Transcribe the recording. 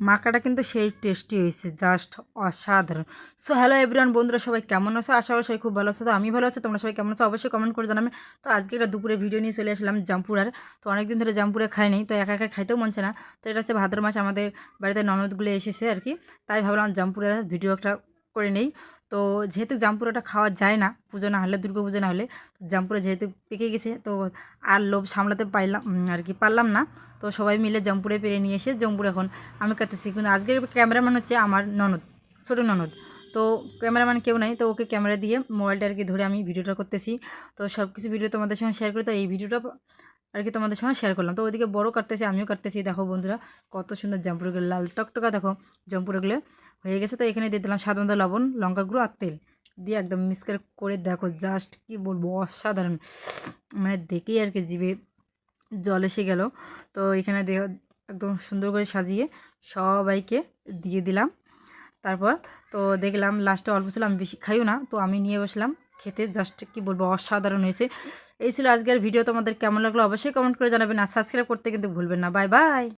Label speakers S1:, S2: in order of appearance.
S1: মাখাটা কিন্তু সেই টেস্টি হয়েছে, জাস্ট অসাধারণ। সো হ্যালো এভরিওয়ান বন্ধুরা সবাই কেমন আছো? আশা করি সবাই খুব ভালো আছো। তো আমি ভালো আছো, তোমরা সবাই কেমন আছো? অবশ্যই কমেন্ট করে জানাবে। তো আজকে একটা দুপুরে ভিডিও নিয়ে চলে আসলাম জাম্পুরার। তো অনেকদিন ধরে জাম্পুরে খাইনি তো একা একা খাইতেও মনছে না। তো এটা হচ্ছে ভাদ্র মাস, আমাদের বাড়িতে ননদগুলো এসেছে আর কি। তাই ভাবলাম জাম্পুরের ভিডিও একটা করে নেই। তো যেহেতু জামপুরাটা খাওয়া যায় না, পুজো না হলে, দুর্গা পুজো না হলে জামপুরা যেহেতু পেকে গেছে, তো আর লোভ সামলাতে পাইলাম আর কি পারলাম না। তো সবাই মিলে জামপুরে পেরে নিয়ে এসে জামপুর এখন আমি কাটতেছি কিন্তু আজকের ক্যামেরাম্যান হচ্ছে আমার ননদ, ছোটো ননদ। তো ক্যামেরাম্যান কেউ নাই, তো ওকে ক্যামেরা দিয়ে মোবাইলটা আর কি ধরে আমি ভিডিওটা করতেছি। তো সব কিছু ভিডিও তোমাদের সঙ্গে শেয়ার করি, তো এই ভিডিওটা আর কি তোমাদের সঙ্গে শেয়ার করলাম। তো ওইদিকে বড় কাটতেছি, আমিও কাটতেছি। দেখো বন্ধুরা, কত সুন্দর জাম্পুরগুলো লাল টকটকা দেখো জাম্পুরগুলো হয়ে গেছে। তো এখানে দিয়ে দিলাম স্বাদ মতো লবণ, লঙ্কা গুঁড়ো আর তেল। দিয়ে একদম মিক্স করে দেখো জাস্ট কি বলব, অসাধারণ। মানে দেখেই আর কি জিভে জল এসে গেল। তো এখানে একদম সুন্দর করে সাজিয়ে সবাইকে দিয়ে দিলাম। তারপর তো দেখলাম লাস্টে অল্প ছিল, আমি বেশি খাইও না। তো আমি নিয়ে বসলাম। খেতে জাস্ট কি বলব, অসাধারণ হয়েছে। এই ছিল আজকের ভিডিও, তোমাদের কেমন লাগল অবশ্যই কমেন্ট করে জানাবেন, আর সাবস্ক্রাইব করতে কিন্তু ভুলবেন না। Bye bye